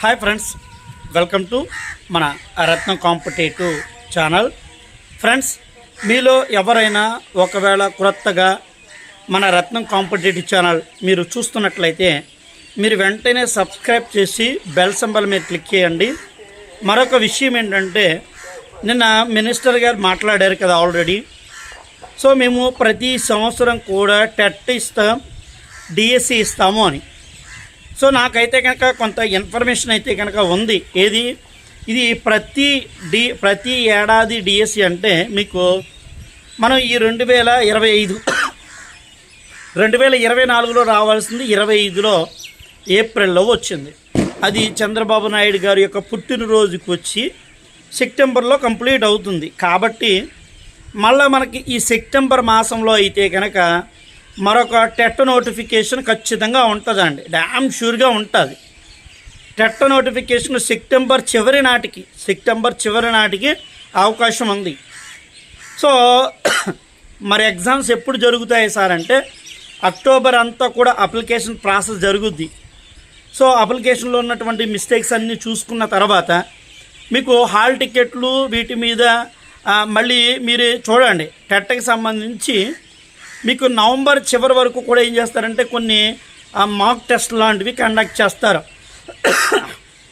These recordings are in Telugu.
హాయ్ ఫ్రెండ్స్ వెల్కమ్ టు మన రత్నం కాంపిటేటివ్ ఛానల్. ఫ్రెండ్స్ మీలో ఎవరైనా ఒకవేళ క్రొత్తగా మన రత్నం కాంపిటేటివ్ ఛానల్ మీరు చూస్తున్నట్లయితే మీరు వెంటనే సబ్స్క్రైబ్ చేసి బెల్ సంబల్ మీద క్లిక్ చేయండి. మరొక విషయం ఏంటంటే నిన్న మినిస్టర్ గారు మాట్లాడారు కదా ఆల్రెడీ. సో మేము ప్రతి సంవత్సరం కూడా టెట్ ఇస్తాం డిఎస్సి ఇస్తాము అని. సో నాకైతే కనుక కొంత ఇన్ఫర్మేషన్ అయితే కనుక ఉంది. ఏది? ఇది ప్రతి డి ప్రతి ఏడాది డిఎస్సి అంటే మీకు మనం ఈ రెండు వేల ఇరవై ఐదు రెండు వేల ఇరవై నాలుగులో రావాల్సింది ఇరవై ఐదులో ఏప్రిల్లో వచ్చింది. అది చంద్రబాబు నాయుడు గారి యొక్క పుట్టినరోజుకి వచ్చి సెప్టెంబర్లో కంప్లీట్ అవుతుంది. కాబట్టి మళ్ళీ మనకి ఈ సెప్టెంబర్ మాసంలో అయితే కనుక మరొక టెట్ నోటిఫికేషన్ ఖచ్చితంగా ఉంటుందండి. డ్యామ్ షూర్గా ఉంటుంది. టెట్ నోటిఫికేషన్ సెప్టెంబర్ చివరి నాటికి సెప్టెంబర్ చివరి నాటికి అవకాశం ఉంది. సో మరి ఎగ్జామ్స్ ఎప్పుడు జరుగుతాయి సార్ అంటే అక్టోబర్ అంతా కూడా అప్లికేషన్ ప్రాసెస్ జరుగుద్ది. సో అప్లికేషన్లో ఉన్నటువంటి మిస్టేక్స్ అన్నీ చూసుకున్న తర్వాత మీకు హాల్ టికెట్లు వీటి మీద మళ్ళీ మీరు చూడండి టెట్కి సంబంధించి మీకు నవంబర్ చివరి వరకు కూడా ఏం చేస్తారంటే కొన్ని మాక్ టెస్ట్ లాంటివి కండక్ట్ చేస్తారు.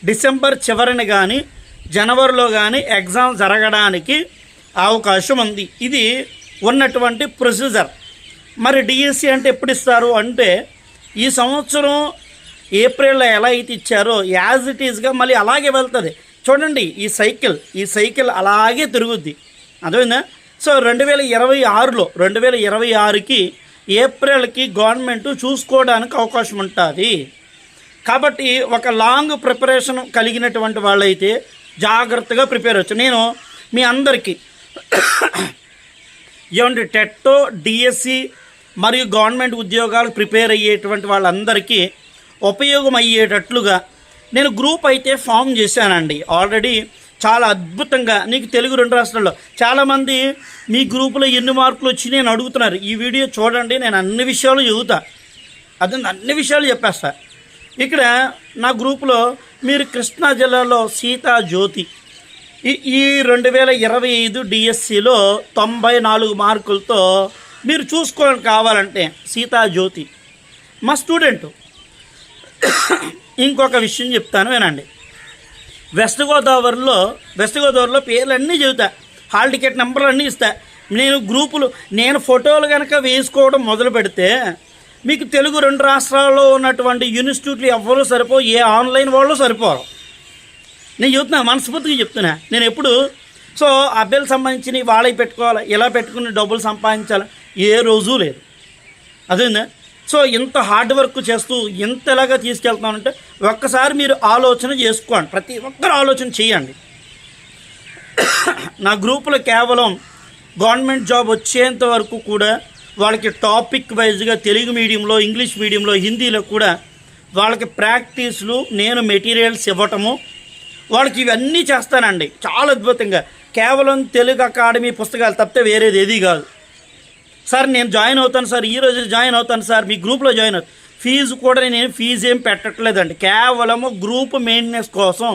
డిసెంబర్ చివరిని కానీ జనవరిలో కానీ ఎగ్జామ్ జరగడానికి అవకాశం ఉంది. ఇది ఉన్నటువంటి ప్రొసీజర్ మరి డిఎస్సి అంటే ఎప్పుడు ఇస్తారు అంటే ఈ సంవత్సరం ఏప్రిల్లో ఎలా అయితే ఇచ్చారో యాజ్ ఇట్ ఈస్గా మళ్ళీ అలాగే వెళ్తుంది. చూడండి ఈ సైకిల్ ఈ సైకిల్ అలాగే తిరుగుద్ది. అర్థమైందా? సో రెండు వేల ఇరవై ఆరులో రెండు వేల ఇరవై ఆరుకి ఏప్రిల్కి గవర్నమెంట్ చూసుకోవడానికి అవకాశం ఉంటుంది. కాబట్టి ఒక లాంగ్ ప్రిపరేషన్ కలిగినటువంటి వాళ్ళైతే జాగ్రత్తగా ప్రిపేర్ అవచ్చు నేను మీ అందరికీ ఏమండి టెట్టో డిఎస్సి మరియు గవర్నమెంట్ ఉద్యోగాలు ప్రిపేర్ అయ్యేటువంటి వాళ్ళందరికీ ఉపయోగం అయ్యేటట్లుగా నేను గ్రూప్ అయితే ఫామ్ చేశానండి. ఆల్రెడీ చాలా అద్భుతంగా నీకు తెలుగు రెండు రాష్ట్రాల్లో. చాలామంది మీ గ్రూపులో ఎన్ని మార్కులు వచ్చి నేను అడుగుతున్నారు. ఈ వీడియో చూడండి నేను అన్ని విషయాలు చెబుతా. అదే అన్ని విషయాలు చెప్పేస్తా. ఇక్కడ నా గ్రూపులో మీరు కృష్ణా జిల్లాలో సీతా జ్యోతి. ఈ ఈ రెండు వేల ఇరవై ఐదు డిఎస్సిలో తొంభై నాలుగు మార్కులతో మీరు చూసుకోవడానికి కావాలంటే సీతా జ్యోతి. మా స్టూడెంట్. ఇంకొక విషయం చెప్తాను వినండి. వెస్ట్ గోదావరిలో వెస్ట్ గోదావరిలో పేర్లు అన్నీ చెబుతా. హాల్ టికెట్ నెంబర్లు అన్నీ ఇస్తా. నేను గ్రూపులు నేను ఫోటోలు కనుక వేసుకోవడం మొదలు పెడితే మీకు తెలుగు రెండు రాష్ట్రాల్లో ఉన్నటువంటి ఇన్స్టిట్యూట్లు ఎవ్వరూ సరిపో ఏ ఆన్లైన్ వాళ్ళు సరిపోరు. నేను చెబుతున్నా మనస్ఫూర్తిగా చెప్తున్నా. నేను ఎప్పుడు సో అబ్బాయిలకు సంబంధించిన వాళ్ళకి పెట్టుకోవాలి ఇలా పెట్టుకుని డబ్బులు సంపాదించాలి ఏ రోజు లేదు. అదేందా సో ఇంత హార్డ్ వర్క్ చేస్తూ ఇంత ఎలాగా తీసుకెళ్తున్నానంటే ఒక్కసారి మీరు ఆలోచన చేసుకోండి. ప్రతి ఒక్కరు ఆలోచన చేయండి. నా గ్రూపులో కేవలం గవర్నమెంట్ జాబ్ వచ్చేంత వరకు కూడా వాళ్ళకి టాపిక్ వైజ్గా తెలుగు మీడియంలో ఇంగ్లీష్ మీడియంలో హిందీలో కూడా వాళ్ళకి ప్రాక్టీస్లు నేను మెటీరియల్స్ ఇవ్వటము వాళ్ళకి ఇవన్నీ చేస్తానండి. చాలా అద్భుతంగా. కేవలం తెలుగు అకాడమీ పుస్తకాలు తప్పితే వేరేది ఏది కాదు. సార్ నేను జాయిన్ అవుతాను సార్ ఈ రోజు జాయిన్ అవుతాను సార్ మీ గ్రూప్లో జాయిన్ అవుతాను ఫీజు కూడా నేను ఫీజు ఏం పెట్టట్లేదండి. కేవలము గ్రూప్ మెయింటెనెన్స్ కోసం.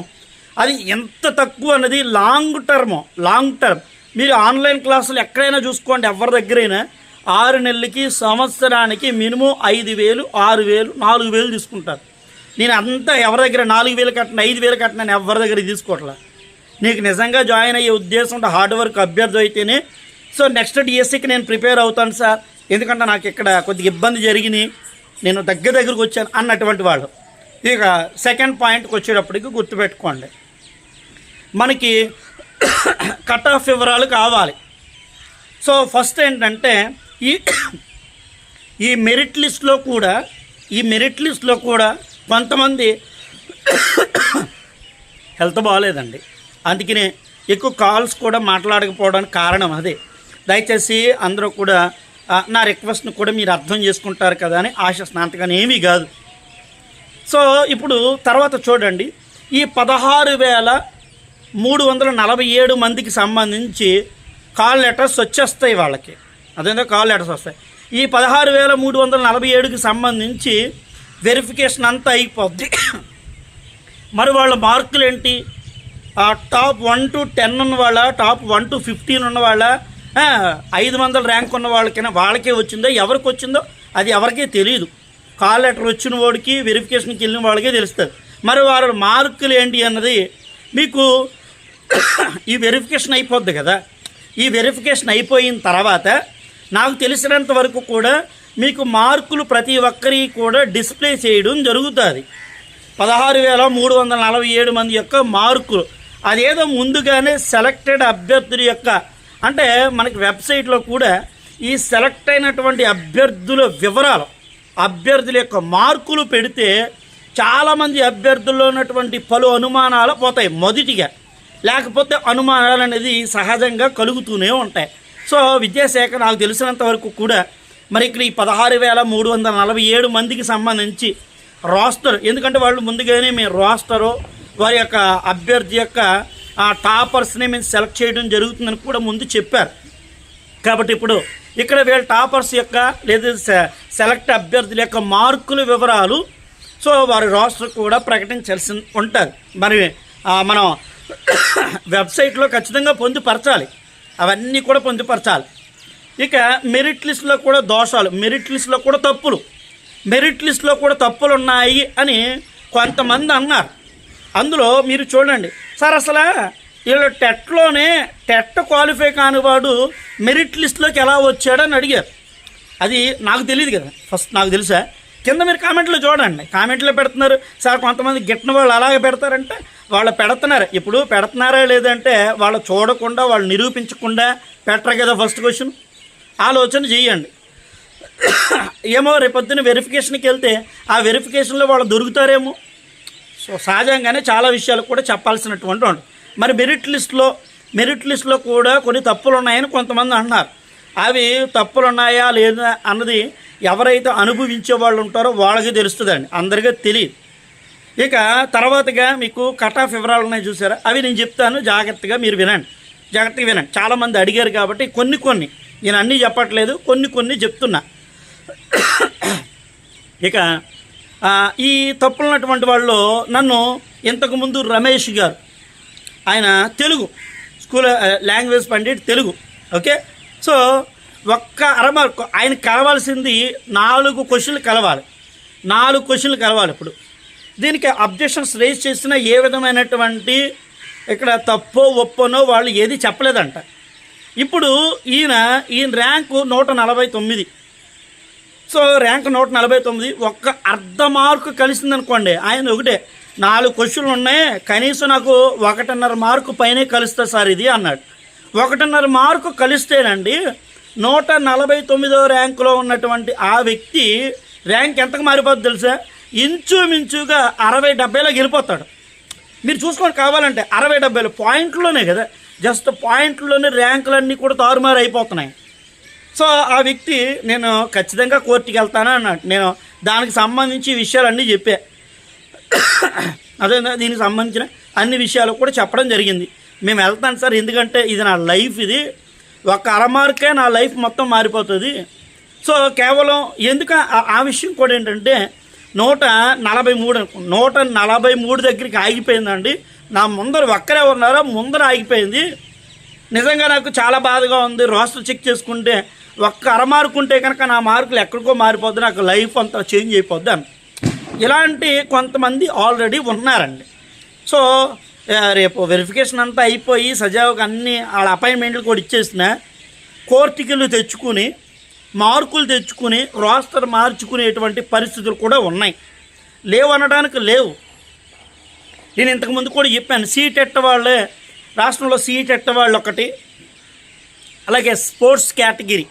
అది ఎంత తక్కువ అన్నది లాంగ్ టర్మ్ లాంగ్ టర్మ్. మీరు ఆన్లైన్ క్లాసులు ఎక్కడైనా చూసుకోండి ఎవరి దగ్గరైనా. ఆరు నెలలకి సంవత్సరానికి మినిమం ఐదు వేలు ఆరు వేలు నాలుగు వేలు తీసుకుంటారు. నేను అంతా ఎవరి దగ్గర నాలుగు వేలు కట్టిన ఐదు వేలు కట్టిన నేను ఎవరి దగ్గర తీసుకోవట్లా? నీకు నిజంగా జాయిన్ అయ్యే ఉద్దేశం ఉంటే హార్డ్ వర్క్ అభ్యర్థి అయితేనే సో నెక్స్ట్ డిఎస్సికి నేను ప్రిపేర్ అవుతాను సార్. ఎందుకంటే నాకు ఇక్కడ కొద్దిగా ఇబ్బంది జరిగింది నేను దగ్గర దగ్గరకు వచ్చాను అన్నటువంటి వాళ్ళు. ఇక సెకండ్ పాయింట్కి వచ్చేటప్పటికి గుర్తుపెట్టుకోండి. మనకి కట్ ఆఫ్ వివరాలు కావాలి. సో ఫస్ట్ ఏంటంటే ఈ ఈ మెరిట్ లిస్ట్లో కూడా ఈ మెరిట్ లిస్ట్లో కూడా కొంతమంది హెల్త్ బాగాలేదండి. అందుకనే ఎక్కువ కాల్స్ కూడా మాట్లాడకపోవడానికి కారణం అదే. దయచేసి అందరూ కూడా నా రిక్వెస్ట్ని కూడా మీరు అర్థం చేసుకుంటారు కదా అని ఆశిస్తున్నాను అంతగాని ఏమీ కాదు. సో ఇప్పుడు తర్వాత చూడండి. ఈ పదహారు వేల మూడు వందల నలభై ఏడు మందికి సంబంధించి కాల్ లెటర్స్ వచ్చేస్తాయి వాళ్ళకి. అదేందో కాల్ లెటర్స్ వస్తాయి. ఈ పదహారు వేల మూడు వందల నలభై ఏడుకి సంబంధించి వెరిఫికేషన్ అంతా అయిపోద్ది. మరి వాళ్ళ మార్కులు ఏంటి ఆ టాప్ వన్ టు టెన్ ఉన్న వాళ్ళ టాప్ వన్ టు ఫిఫ్టీన్ ఉన్న వాళ్ళ ఐదు వందల ర్యాంక్ ఉన్న వాళ్ళకైనా వాళ్ళకే వచ్చిందో ఎవరికి వచ్చిందో అది ఎవరికీ తెలియదు కాల్ లెటర్ వచ్చిన వాడికి వెరిఫికేషన్కి వెళ్ళిన వాళ్ళకే తెలుస్తుంది. మరి వాళ్ళ మార్కులు ఏంటి అన్నది మీకు ఈ వెరిఫికేషన్ అయిపోద్ది కదా. ఈ వెరిఫికేషన్ అయిపోయిన తర్వాత నాకు తెలిసినంత వరకు కూడా మీకు మార్కులు ప్రతి ఒక్కరికి కూడా డిస్ప్లే చేయడం జరుగుతుంది. పదహారు వేల మూడు వందల నలభై ఏడు మంది యొక్క మార్కులు. అదేదో ముందుగానే సెలెక్టెడ్ అభ్యర్థుల యొక్క అంటే మనకి వెబ్సైట్లో కూడా ఈ సెలెక్ట్ అయినటువంటి అభ్యర్థుల వివరాలు అభ్యర్థుల యొక్క మార్కులు పెడితే చాలామంది అభ్యర్థుల్లో ఉన్నటువంటి పలు అనుమానాలు పోతాయి మొదటిగా. లేకపోతే అనుమానాలు అనేది సహజంగా కలుగుతూనే ఉంటాయి. సో విద్యాశాఖ నాకు తెలిసినంత వరకు కూడా మరి ఇక్కడ ఈ పదహారు వేల మూడు వందల నలభై ఏడు మందికి సంబంధించి రాస్టర్ ఎందుకంటే వాళ్ళు ముందుగానే మేము రాస్టరు వారి యొక్క అభ్యర్థి యొక్క ఆ టాపర్స్ని మేము సెలెక్ట్ చేయడం జరుగుతుందని కూడా ముందు చెప్పారు. కాబట్టి ఇప్పుడు ఇక్కడ వీళ్ళ టాపర్స్ యొక్క లేదా సె- సెలెక్ట్ అభ్యర్థుల యొక్క మార్కుల వివరాలు సో వారి రాష్ట్ర కూడా ప్రకటించాల్సి ఉంటుంది మరి మనం వెబ్సైట్లో ఖచ్చితంగా పొందుపరచాలి. అవన్నీ కూడా పొందుపరచాలి. ఇక మెరిట్ లిస్ట్లో కూడా దోషాలు మెరిట్ లిస్ట్లో కూడా తప్పులు మెరిట్ లిస్ట్లో కూడా తప్పులు ఉన్నాయి అని కొంతమంది అన్నారు. అందులో మీరు చూడండి. సార్ అసలు వీళ్ళు టెట్లోనే టెట్ క్వాలిఫై కానివాడు మెరిట్ లిస్ట్లోకి ఎలా వచ్చాడని అడిగారు. అది నాకు తెలియదు కదా. ఫస్ట్ నాకు తెలుసా. కింద మీరు కామెంట్లో చూడండి. కామెంట్లో పెడుతున్నారు. సార్ కొంతమంది గిట్టిన వాళ్ళు అలాగే పెడతారంటే వాళ్ళు పెడుతున్నారు. ఇప్పుడు పెడుతున్నారా లేదంటే వాళ్ళు చూడకుండా వాళ్ళు నిరూపించకుండా పెట్టరు కదా ఫస్ట్ క్వశ్చన్. ఆలోచన చేయండి. ఏమో రేపొద్దున వెరిఫికేషన్కి వెళ్తే ఆ వెరిఫికేషన్లో వాళ్ళు దొరుకుతారేమో. సో సహజంగానే చాలా విషయాలు కూడా చెప్పాల్సినటువంటి ఉంటుంది. మరి మెరిట్ లిస్ట్లో మెరిట్ లిస్ట్లో కూడా కొన్ని తప్పులు ఉన్నాయని కొంతమంది అంటున్నారు. అవి తప్పులు ఉన్నాయా లేదా అన్నది ఎవరైతే అనుభవించే వాళ్ళు ఉంటారో వాళ్ళకి తెలుస్తుందండి. అందరికీ తెలియదు. ఇక తర్వాతగా మీకు కట్ ఆఫ్ వివరాలు ఉన్నాయి చూసారా? అవి నేను చెప్తాను. జాగ్రత్తగా మీరు వినండి. జాగ్రత్తగా వినండి. చాలామంది అడిగారు కాబట్టి కొన్ని కొన్ని. నేను అన్నీ చెప్పట్లేదు. కొన్ని కొన్ని చెప్తున్నా. ఇక ఈ తప్పులున్నటువంటి వాళ్ళు నన్ను ఇంతకుముందు రమేష్ గారు ఆయన Telugu school language pandit Telugu okay? So ఒక్క అరమార్కు ఆయన కలవాల్సింది నాలుగు క్వశ్చన్లు కలవాలి. నాలుగు క్వశ్చన్లు కలవాలి ఇప్పుడు. దీనికి అబ్జెక్షన్స్ రేజ్ చేసిన ఏ విధమైనటువంటి ఇక్కడ తప్పో ఒప్పనో వాళ్ళు ఏది చెప్పలేదంట. ఇప్పుడు ఈయన ఈయన ర్యాంకు నూట నలభై తొమ్మిది. సో ర్యాంక్ నూట నలభై తొమ్మిది ఒక్క అర్ధ మార్కు కలిసిందనుకోండి. ఆయన ఒకటే నాలుగు క్వశ్చన్లు ఉన్నాయి కనీసం నాకు ఒకటిన్నర మార్కు పైనే కలుస్తుంది సార్ ఇది అన్నాడు. ఒకటిన్నర మార్కు కలిస్తేనండి నూట నలభై తొమ్మిదో ర్యాంకులో ఉన్నటువంటి ఆ వ్యక్తి ర్యాంక్ ఎంతకు మారిపోద్ది తెలుసా? ఇంచుమించుగా అరవై డెబ్బైలో గెలిపోతాడు మీరు చూసుకొని కావాలంటే అరవై డెబ్బైలు పాయింట్లోనే కదా జస్ట్ పాయింట్లోనే ర్యాంకులన్నీ కూడా తారుమారు అయిపోతున్నాయి. సో ఆ వ్యక్తి నేను ఖచ్చితంగా కోర్టుకి వెళ్తాను అన్నాడు. నేను దానికి సంబంధించి విషయాలన్నీ చెప్పా. అదే దీనికి సంబంధించిన అన్ని విషయాలు కూడా చెప్పడం జరిగింది. మేము వెళ్తాను సార్ ఎందుకంటే ఇది నా లైఫ్ ఇది. ఒక అరమార్కే నా లైఫ్ మొత్తం మారిపోతుంది. సో కేవలం ఎందుకు ఆ- ఆ విషయం కూడా ఏంటంటే నూట నలభై మూడు నూట నలభై మూడు దగ్గరికి ఆగిపోయిందండి. నా ముందర ఒక్కరే ఉన్నారో? ముందర ఆగిపోయింది. నిజంగా నాకు చాలా బాధగా ఉంది. రోస్టర్ చెక్ చేసుకుంటే ఒక్క అరమార్కుంటే కనుక నా మార్కులు ఎక్కడికో మారిపోద్ది నాకు లైఫ్ అంతా చేంజ్ అయిపోద్ది అని. ఇలాంటి కొంతమంది ఆల్రెడీ ఉన్నారండి. సో రేపు వెరిఫికేషన్ అంతా అయిపోయి సజావుగా అన్ని వాళ్ళ అపాయింట్మెంట్లు కూడా ఇచ్చేసిన కోర్టుకెళ్ళి తెచ్చుకుని మార్కులు తెచ్చుకుని రోస్టర్ మార్చుకునేటువంటి పరిస్థితులు కూడా ఉన్నాయి. లేవు అనడానికి లేవు. నేను ఇంతకుముందు కూడా చెప్పాను సీట్ ఎట్టవాళ్ళే రాష్ట్రంలో సీట్ ఎట్టవాళ్ళు ఒకటి అలాగే స్పోర్ట్స్ కేటగిరీ.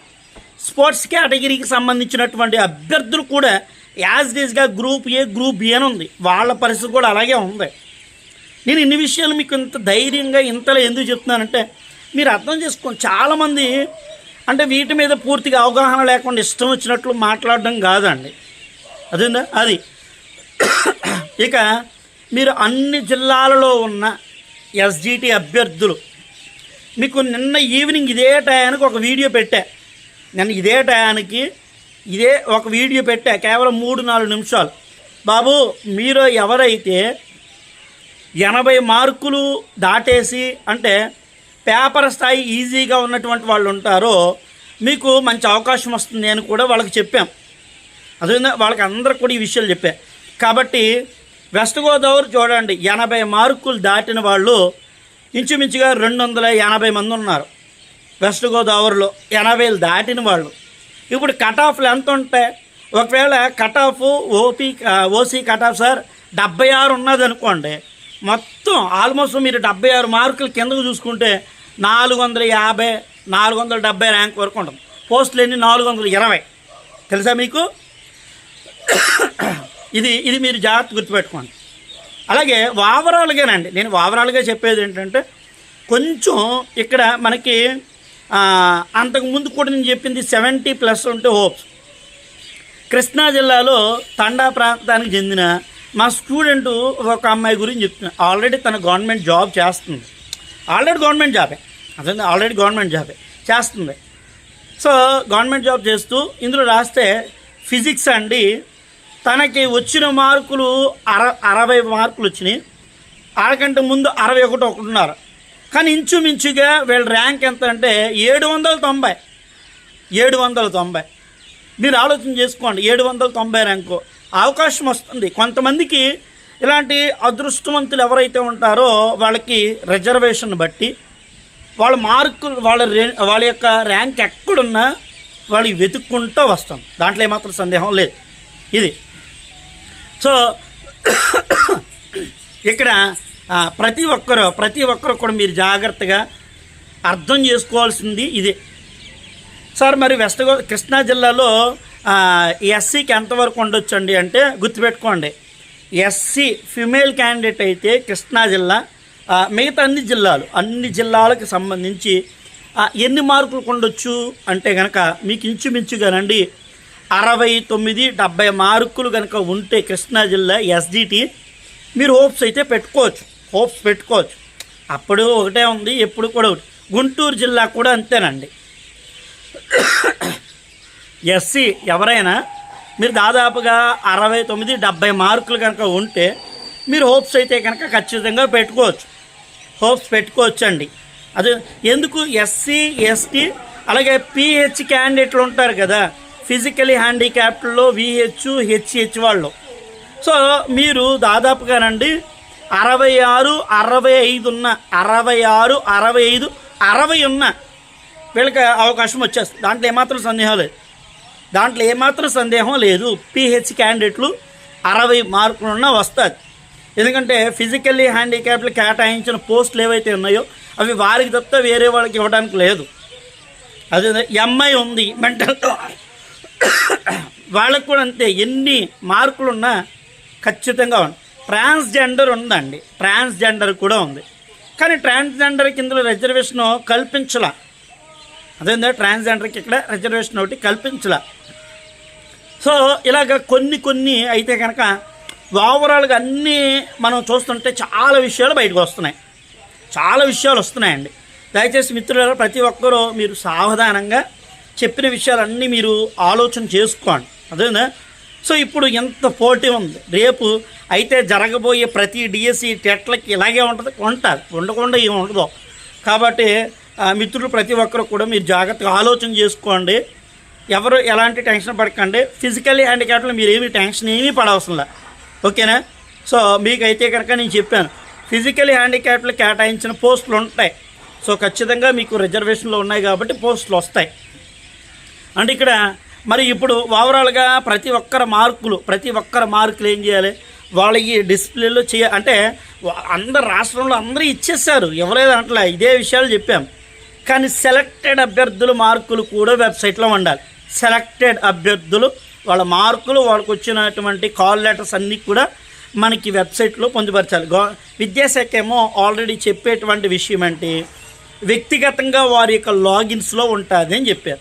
స్పోర్ట్స్ కేటగిరీకి సంబంధించినటువంటి అభ్యర్థులు కూడా యాజ్ డీజ్గా గ్రూప్ ఏ గ్రూప్ బి అని ఉంది. వాళ్ళ పరిస్థితి కూడా అలాగే ఉంది. నేను ఇన్ని విషయాలు మీకు ఇంత ధైర్యంగా ఇంతలో ఎందుకు చెప్తున్నానంటే మీరు అర్థం చేసుకోండి చాలామంది అంటే వీటి మీద పూర్తిగా అవగాహన లేకుండా ఇష్టం వచ్చినట్లు మాట్లాడడం కాదండి. అదేందా? అది. ఇక మీరు అన్ని జిల్లాలలో ఉన్న ఎస్జిటి అభ్యర్థులు మీకు నిన్న ఈవినింగ్ ఇదే టయానికి ఒక వీడియో పెట్టా. నేను ఇదే టయానికి ఇదే ఒక వీడియో పెట్టా కేవలం మూడు నాలుగు నిమిషాలు. బాబు మీరు ఎవరైతే ఎనభై మార్కులు దాటేసి అంటే పేపర్ స్థాయి ఈజీగా ఉన్నటువంటి వాళ్ళు ఉంటారో మీకు మంచి అవకాశం వస్తుంది అని కూడా వాళ్ళకి చెప్పాం. అదే వాళ్ళకి అందరికి కూడా ఈ విషయాలు చెప్పా. కాబట్టి వెస్ట్ గోదావరి చూడండి ఎనభై మార్కులు దాటిన వాళ్ళు ఇంచుమించుగా రెండు వందల ఎనభై మంది ఉన్నారు. వెస్ట్ గోదావరిలో ఎనభైలు దాటిన వాళ్ళు. ఇప్పుడు కట్ ఆఫ్లు ఎంత ఉంటాయి ఒకవేళ cut off OP OC cut off sir డెబ్బై ఆరు ఉన్నది అనుకోండి మొత్తం ఆల్మోస్ట్ మీరు డెబ్బై ఆరు మార్కులు కిందకు చూసుకుంటే నాలుగు వందల యాభై నాలుగు వందల డెబ్బై ర్యాంక్ వరకు ఉంటుంది. పోస్టులు ఎన్ని? నాలుగు వందల ఇరవై. తెలుసా మీకు? ఇది ఇది మీరు జాగ్రత్త గుర్తుపెట్టుకోండి. అలాగే ఓవరాల్గానండి నేను ఓవరాల్గా చెప్పేది ఏంటంటే కొంచెం ఇక్కడ మనకి అంతకుముందు కూడా నేను చెప్పింది సెవెంటీ ప్లస్ ఉంటే హోప్స్. కృష్ణా జిల్లాలో తండా ప్రాంతానికి చెందిన మా స్టూడెంట్ ఒక అమ్మాయి గురించి చెప్తున్నా. ఆల్రెడీ తన గవర్నమెంట్ జాబ్ చేస్తుంది. ఆల్రెడీ గవర్నమెంట్ జాబే. అదే ఆల్రెడీ గవర్నమెంట్ జాబే. చేస్తుంది. సో గవర్నమెంట్ జాబ్ చేస్తూ ఇందులో రాస్తే ఫిజిక్స్ అండి తనకి వచ్చిన మార్కులు అర అరవై మార్కులు వచ్చినాయి. ఆడకంటే ముందు అరవై ఒకటి ఉన్నారు కానీ ఇంచుమించుగా వీళ్ళ ర్యాంక్ ఎంత అంటే ఏడు వందల తొంభై. ఏడు వందల తొంభై. మీరు ఆలోచన చేసుకోండి ఏడు వందల తొంభై ర్యాంకు. అవకాశం వస్తుంది. కొంతమందికి ఇలాంటి అదృష్టవంతులు ఎవరైతే ఉంటారో వాళ్ళకి రిజర్వేషన్ బట్టి వాళ్ళ మార్కులు వాళ్ళ రే వాళ్ళ యొక్క ర్యాంక్ ఎక్కడున్నా వాళ్ళు వెతుక్కుంటూ వస్తాం. దాంట్లో ఏమాత్రం సందేహం లేదు. ఇది. సో ఇక్కడ ప్రతి ఒక్కరు ప్రతి ఒక్కరు కూడా మీరు జాగ్రత్తగా అర్థం చేసుకోవాల్సింది ఇదే. సార్ మరి వెస్ట్ గో కృష్ణా జిల్లాలో ఎస్సీకి ఎంతవరకు ఉండొచ్చు అండి అంటే గుర్తుపెట్టుకోండి. ఎస్సీ ఫిమేల్ క్యాండిడేట్ అయితే కృష్ణా జిల్లా మిగతా అన్ని జిల్లాలు అన్ని జిల్లాలకు సంబంధించి ఎన్ని మార్కులు ఉండొచ్చు అంటే కనుక మీకు ఇంచుమించుగానండి అరవై తొమ్మిది డెబ్బై మార్కులు కనుక ఉంటే కృష్ణా జిల్లా ఎస్జిటి మీరు హోప్స్ అయితే పెట్టుకోవచ్చు. హోప్స్ పెట్టుకోవచ్చు. అప్పుడు ఒకటే ఉంది ఎప్పుడు కూడా ఒకటి. గుంటూరు జిల్లా కూడా అంతేనండి. ఎస్సీ ఎవరైనా మీరు దాదాపుగా అరవై తొమ్మిది డెబ్బై మార్కులు కనుక ఉంటే మీరు హోప్స్ అయితే కనుక ఖచ్చితంగా పెట్టుకోవచ్చు. హోప్స్ పెట్టుకోవచ్చు అండి అది ఎందుకు? ఎస్సీ ఎస్టీ అలాగే పిహెచ్ క్యాండిడేట్లు ఉంటారు కదా ఫిజికలీ హ్యాండిక్యాప్ట్లో విహెచ్ హెచ్హెచ్ వాళ్ళు. సో మీరు దాదాపుగానండి అరవై ఆరు అరవై ఐదు ఉన్న అరవై ఆరు అరవై ఐదు అరవై ఉన్న వీళ్ళకి అవకాశం వచ్చేస్తుంది. దాంట్లో ఏమాత్రం సందేహం లేదు. దాంట్లో ఏమాత్రం సందేహం లేదు. పిహెచ్ క్యాండిడేట్లు అరవై మార్కులున్న వస్తుంది ఎందుకంటే ఫిజికల్లీ హ్యాండిక్యాప్లు కేటాయించిన పోస్టులు ఏవైతే ఉన్నాయో అవి వారికి తప్ప వేరే వాళ్ళకి ఇవ్వడానికి లేదు. అదే ఎంఐ ఉంది మెంటల్ వాళ్ళకు కూడా అంతే. ఎన్ని మార్కులున్నా ఖచ్చితంగా ఉన్నాయి ట్రాన్స్జెండర్ ఉందండి. ట్రాన్స్జెండర్ కూడా ఉంది. కానీ ట్రాన్స్జెండర్ కింద రిజర్వేషన్ కల్పించల. అదేందా? ట్రాన్స్జెండర్కి ఇక్కడ రిజర్వేషన్ ఒకటి కల్పించల. సో ఇలాగ కొన్ని కొన్ని అయితే కనుక ఓవరాల్గా అన్నీ మనం చూస్తుంటే చాలా విషయాలు బయటకు వస్తున్నాయి. చాలా విషయాలు వస్తున్నాయండి. దయచేసి మిత్రుల ప్రతి ఒక్కరూ మీరు సావధానంగా చెప్పిన విషయాలన్నీ మీరు ఆలోచన చేసుకోండి. అదేనా సో ఇప్పుడు ఎంత పోటీ ఉంది. రేపు అయితే జరగబోయే ప్రతి డిఎస్సి టెట్లకి ఇలాగే ఉంటుంది ఉంటుంది ఉండకుండా ఏమి ఉండదు. కాబట్టి ఆ, మిత్రులు ప్రతి ఒక్కరు కూడా మీరు జాగ్రత్తగా ఆలోచన చేసుకోండి. ఎవరు ఎలాంటి టెన్షన్ పడకండి. ఫిజికల్లీ హ్యాండిక్యాప్లో మీరు ఏమి టెన్షన్ ఏమీ పడవసరం ఓకేనా? సో మీకైతే కనుక నేను చెప్పాను. ఫిజికల్లీ హ్యాండిక్యాప్లు కేటాయించిన పోస్టులు ఉంటాయి. సో ఖచ్చితంగా మీకు రిజర్వేషన్లో ఉన్నాయి కాబట్టి పోస్టులు వస్తాయి. అంటే ఇక్కడ మరి ఇప్పుడు ఓవరాల్గా ప్రతి ఒక్కరి మార్కులు ప్రతి ఒక్కరి మార్కులు ఏం చేయాలి? వాళ్ళకి డిస్ప్లేలో చేయ అంటే అందరు రాష్ట్రంలో అందరూ ఇచ్చేసారు ఎవరేదో అంటలే ఇదే విషయాలు చెప్పాం. కానీ సెలెక్టెడ్ అభ్యర్థుల మార్కులు కూడా వెబ్సైట్లో ఉండాలి. సెలెక్టెడ్ అభ్యర్థులు వాళ్ళ మార్కులు వాళ్ళకి వచ్చినటువంటి కాల్ లెటర్స్ అన్నీ కూడా మనకి వెబ్సైట్లో పొందుపరచాలి. గో విద్యాశాఖ ఏమో ఆల్రెడీ చెప్పేటువంటి విషయం అంటే వ్యక్తిగతంగా వారి యొక్క లాగిన్స్లో ఉంటుంది అని చెప్పారు.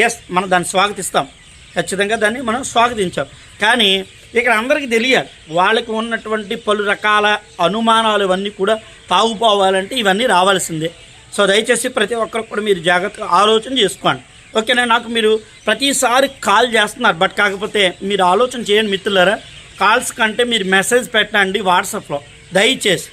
ఎస్ మనం దాన్ని స్వాగతిస్తాం. ఖచ్చితంగా దాన్ని మనం స్వాగతించాం. కానీ ఇక్కడ అందరికీ తెలియాలి. వాళ్ళకి ఉన్నటువంటి పలు రకాల అనుమానాలు ఇవన్నీ కూడా తాగుపోవాలంటే ఇవన్నీ రావాల్సిందే. సో దయచేసి ప్రతి ఒక్కరు కూడా మీరు జాగ్రత్తగా ఆలోచన చేసుకోండి. ఓకేనా? నాకు మీరు ప్రతిసారి కాల్ చేస్తున్నారు. బట్ కాకపోతే మీరు ఆలోచన చేయండి మిత్రులారా. కాల్స్ కంటే మీరు మెసేజ్ పెట్టండి వాట్సాప్లో. దయచేసి.